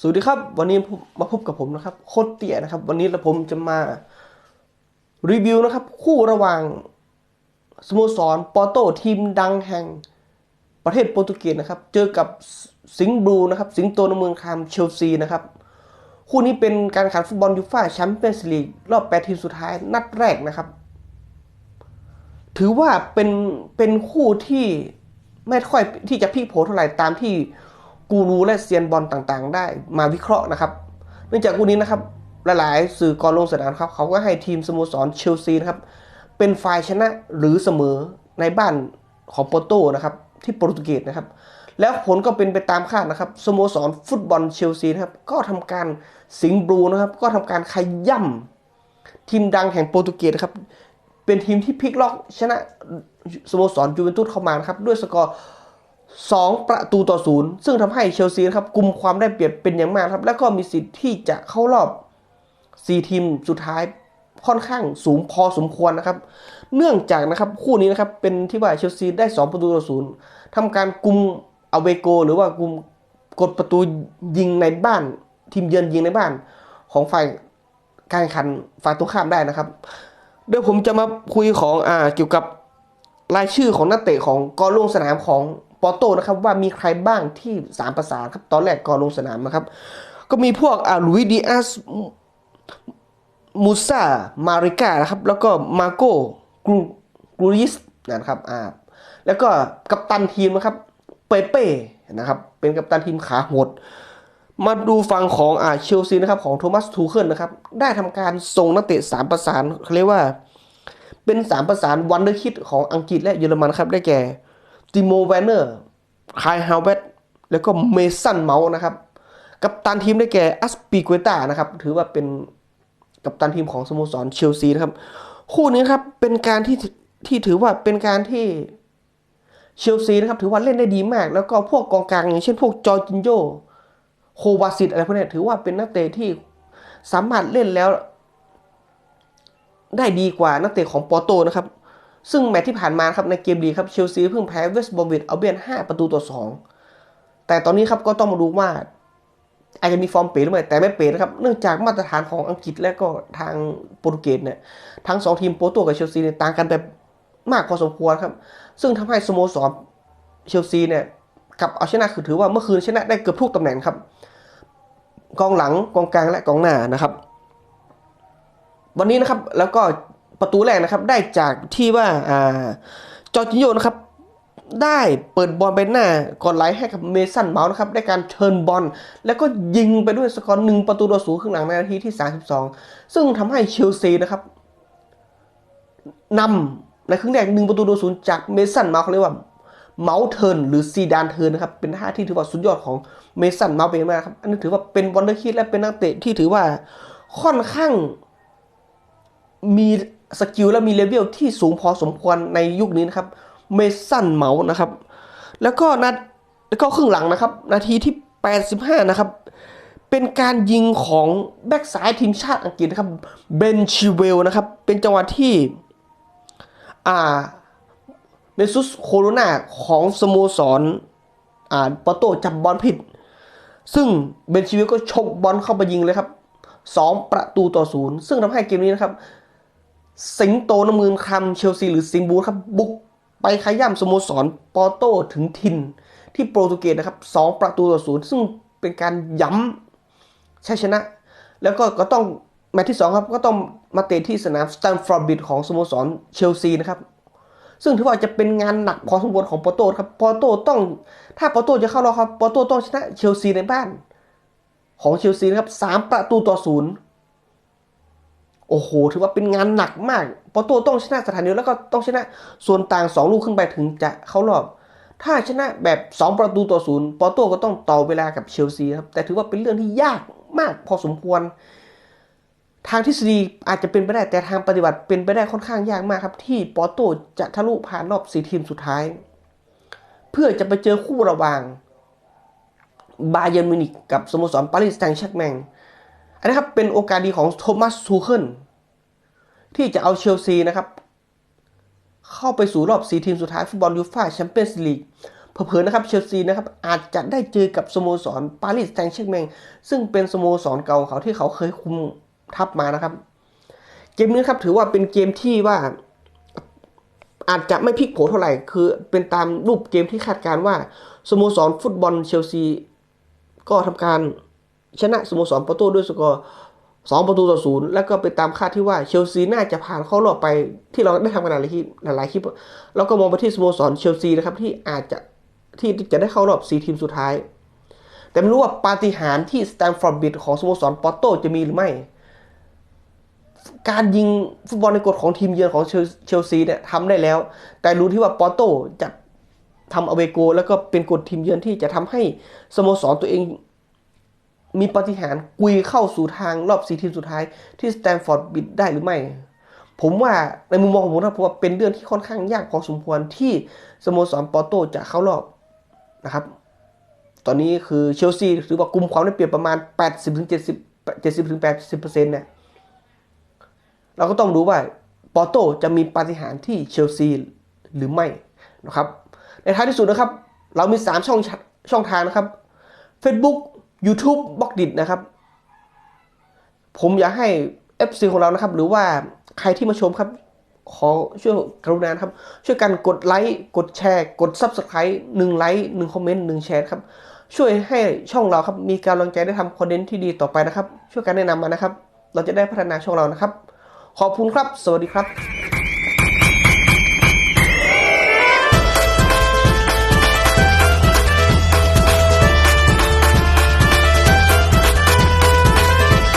สวัสดีครับ วันนี้มาพบกับผมนะครับโคตรเตียนะครับ วันนี้ผมจะมารีวิวนะครับ คู่ระหว่างสโมสรปอโตทีมดังแห่งประเทศโปรตุเกสนะครับ เจอกับสิงห์บลูนะครับ สิงโตนเมืองคามเชลซีนะครับ คู่นี้เป็นการแข่งฟุตบอลยูฟ่าแชมเปี้ยนส์ลีกรอบแปดทีมสุดท้ายนัดแรกนะครับ ถือว่าเป็นเป็นคู่ที่ไม่ค่อยที่จะพลิกโผเท่าไหร่ตามที่ กูรูและเซียนบอลต่างๆ ได้มาวิเคราะห์นะครับ เนื่องจากคู่นี้นะครับหลายๆสื่อก่อนลงสนามครับเขาก็ให้ทีมสโมสรเชลซีนะครับเป็นฝ่ายชนะหรือเสมอในบ้านของโปรโตนะครับที่โปรตุเกสนะครับ แล้วผลก็เป็นไปตามคาดนะครับสโมสรฟุตบอลเชลซีนะครับก็ทำการสิงบลูนะครับ ก็ทำการขย่ำทีมดังแห่งโปรตุเกสนะครับเป็นทีมที่พลิกล็อกชนะสโมสรยูเวนตุสเข้ามานะครับด้วยสกอร์ 2 ประตูต่อศูนย์ซึ่งทำให้เชลซีครับกุมความได้เปรียบเป็นอย่างมากครับ แล้วก็มีสิทธิ์ที่จะเข้ารอบ 4 ทีมสุดท้ายค่อนข้างสูงพอสมควรนะครับ เนื่องจากนะครับคู่นี้นะครับเป็นที่ว่าเชลซีได้ 2 ประตูต่อศูนย์ทำการกุมอเวโก หรือว่ากุมกดประตูยิงในบ้าน ทีมเยือนยิงในบ้าน ของฝ่ายการแข่งขันฝ่ายตรงข้ามได้นะครับ เดี๋ยวผมจะมาคุยของอ่าเกี่ยวกับรายชื่อของนักเตะของกองลงสนามของ ปอโตนะครับว่ามีใครบ้างที่สามประสานครับตอนแรกก่องลงสนามนะครับ ก็มีพวกอาลุยดิอาสมูซามาริกานะครับ แล้วก็มาโกกรูกรูริสนะครับอ่าแล้วก็กัปตันทีมนะครับเปเป้นะครับเป็นกัปตันทีมขาโหดมาดูฟังของอาเชลซีนะครับของโทมัสทูเคิลนะครับได้ทำการส่งนักเตะสามประสานเขาเรียกว่า เป็นสามประสานวันเดอร์คิดของอังกฤษและเยอรมันครับได้แก่ ติโมแวนเนอร์คายฮาวเวตแล้วก็เมสันเมาส์นะครับกัปตันทีมได้แก่อัสปีกเวตานะครับ ถือว่าเป็นกัปตันทีมของสโมสรเชลซีนะครับ คู่นี้ครับเป็นการที่ที่ถือว่าเป็นการที่เชลซีนะครับถือว่าเล่นได้ดีมาก แล้วก็พวกกองกลางอย่างเช่นพวกจอร์จินโยโควาซิตอะไรพวกนี้ถือว่าเป็นนักเตะที่สามารถเล่นแล้ว ได้ดีกว่านักเตะของปอโตนะครับ ซึ่งแมตช์ที่ผ่านมาครับในเกมดีครับเชลซีเพิ่งแพ้เวสต์บอมบิดเอาเบียน5ประตูต่อ2 แต่ตอนนี้ครับก็ต้องมาดูว่า อาจจะมีฟอร์มเป๋หรือไม่แต่ไม่เป๋นะครับ เนื่องจากมาตรฐานของอังกฤษและก็ทางโปรตุเกสเนี่ยทั้งสองทีมโปรโตกับเชลซีเนี่ยต่างกันแบบมากพอสมควรครับ ซึ่งทำให้สโมสรเชลซีเนี่ยกับเอาชนะคือถือว่าเมื่อคืนชนะได้เกือบทุกตำแหน่งครับกองหลังกองกลางและกองหน้านะครับ วันนี้นะครับแล้วก็ ประตูแรกนะครับ ได้จากที่ว่าอจอร์จิโยนะครับได้เปิดบอลไปหน้าก่อนไหลให้กับเมสันเมาส์นะครับได้การเทิร์นบอล แล้วก็ยิงไปด้วยสกอร์หนึ่งประตูต่อศูนย์ครึ่งหลังในนาทีที่ 32 ซึ่งทำให้เชลซีนะครับนำในครึ่งแรกหนึ่งประตูต่อศูนย์จากเมสันเมาส์เขาเรียกว่าเมาส์เทิร์นหรือซีดานเทิร์นนะครับเป็นท่าที่ถือว่าสุดยอดของเมสันเมาส์เป็นมากครับอันนี้ถือว่าเป็นวันเดอร์คิดและเป็นนักเตะที่ถือว่าค่อนข้างมี สกิลและมีเลเวลที่สูงพอสมควรในยุคนี้นะครับ เมสันเมาส์นะครับ แล้วก็นัดแล้วก็ครึ่งหลังนะครับ นาทีที่ 85 นะครับ เป็นการยิงของแบ็กซ้ายทีมชาติอังกฤษนะครับ เบนชิเวลนะครับ เป็นจังหวะที่ อ่า เมซุสโคโรนาของสโมสร อ่าปอโตจับบอลผิด ซึ่งเบนชิเวลก็ชกบอลเข้าไปยิงเลยครับ 2 ประตูต่อศูนย์ซึ่งทำให้เกมนี้นะครับ สิงโตน้ำมือคำเชลซีหรือสิงบูครับ บุกไปขย่ำสโมสรปอร์โตถึงทิน ที่โปรตุเกสนะครับ2ประตูต่อศูนย์ซึ่งเป็นการย้ำชัยชนะ แล้วก็ก็ต้องแมตช์ที่ 2 ครับก็ต้องมาเตะที่สนามสแตนฟอร์ดบิดของสโมสรเชลซีนะครับ ซึ่งถือว่าจะเป็นงานหนักพอสมควรของปอร์โตครับปอร์โตต้องถ้าปอร์โตจะเข้ารอบครับปอร์โตต้องชนะเชลซีในบ้าน ของเชลซีนะครับสามประตูต่อศูนย์ โอ้โห ถือว่าเป็นงานหนักมากปอร์โตต้องชนะสถานีแล้วก็ต้องชนะส่วนต่าง 2 ลูกขึ้นไปถึงจะเข้ารอบ ถ้าชนะแบบ 2 ประตูต่อศูนย์ปอร์โตก็ต้องต่อเวลากับเชลซีครับ แต่ถือว่าเป็นเรื่องที่ยากมากพอสมควร ทางทฤษฎีอาจจะเป็นไปได้แต่ทางปฏิบัติเป็นไปได้ค่อนข้างยากมากครับ ที่ปอร์โตจะทะลุผ่านรอบสี่ทีมสุดท้าย เพื่อจะไปเจอคู่ระหว่างบาเยอร์มิวนิกกับสโมสรปารีสแซงต์แชร์กแมง อันนี้ครับเป็นโอกาสดีของโทมัสทูเคิลที่จะเอาเชลซีนะครับ เข้าไปสู่รอบ4ทีมสุดท้ายฟุตบอลยูฟ่าแชมเปี้ยนส์ลีกเผลอๆนะครับเชลซีนะครับอาจจะได้เจอกับสโมสรปารีสแซงต์แชร์แมงซึ่งเป็นสโมสรเก่าของเขาที่เขาเคยคุมทัพมานะครับ เกมนี้ครับถือว่าเป็นเกมที่ว่า อาจจะไม่พลิกโผเท่าไหร่ คือเป็นตามรูปเกมที่คาดการณ์ว่าสโมสรฟุตบอลเชลซี ก็ทำการ ชนะสโมสรปอร์โตด้วยสกอร์สองประตูต่อศูนย์แล้วก็ไปตามคาดที่ว่าเชลซีน่าจะผ่านเข้ารอบไปที่เราได้ทำกันหลายคลิปหลายคลิป แล้วก็มองไปที่สโมสรเชลซีนะครับที่อาจจะที่จะได้เข้ารอบสี่ทีมสุดท้าย แต่ไม่รู้ว่าปาฏิหาริย์ที่สแตมฟอร์ดบิดของสโมสรปอร์โตจะมีหรือไม่ การยิงฟุตบอลในกฎของทีมเยือนของเชลซีเนี่ยทำได้แล้ว แต่รู้ที่ว่าปอร์โตจะทำอเวโก แล้วก็เป็นกฎทีมเยือนที่จะทำให้สโมสรตัวเอง มีปฏิหารกุยเข้าสู่ทางรอบสี่ทีมสุดท้ายที่สแตมฟอร์ดบิดได้หรือไม่ ผมว่าในมุมมองของผมนะผมว่าเป็นเรื่องที่ค่อนข้างยากพอสมควรที่สโมสรปอร์โตจะเข้ารอบนะครับ ตอนนี้คือเชลซีถือว่ากลุ่มความได้เปรียบประมาณ 80-70 70-80%เนี่ยเราก็ต้องดูว่าปอร์โตจะมีปาฏิหาริย์ที่เชลซีหรือไม่นะครับ ในท้ายที่สุดนะครับ เรามี 3 ช่องช่องทางนะครับ Facebook YouTube บล็อกดินะครับ ผมอยากให้ FC ของเรานะครับ หรือว่าใครที่มาชมครับ ขอช่วยกรุณานะครับ ช่วยกันกดไลค์กดแชร์ กด Subscribe หนึ่งไลค์หนึ่งคอมเมนต์หนึ่งแชร์ครับ ช่วยให้ช่องเราครับ มีกำลังใจได้ทำคอนเทนต์ที่ดีต่อไปนะครับ ช่วยกันแนะนำมานะครับ เราจะได้พัฒนาช่องเรานะครับ ขอบคุณครับ สวัสดีครับ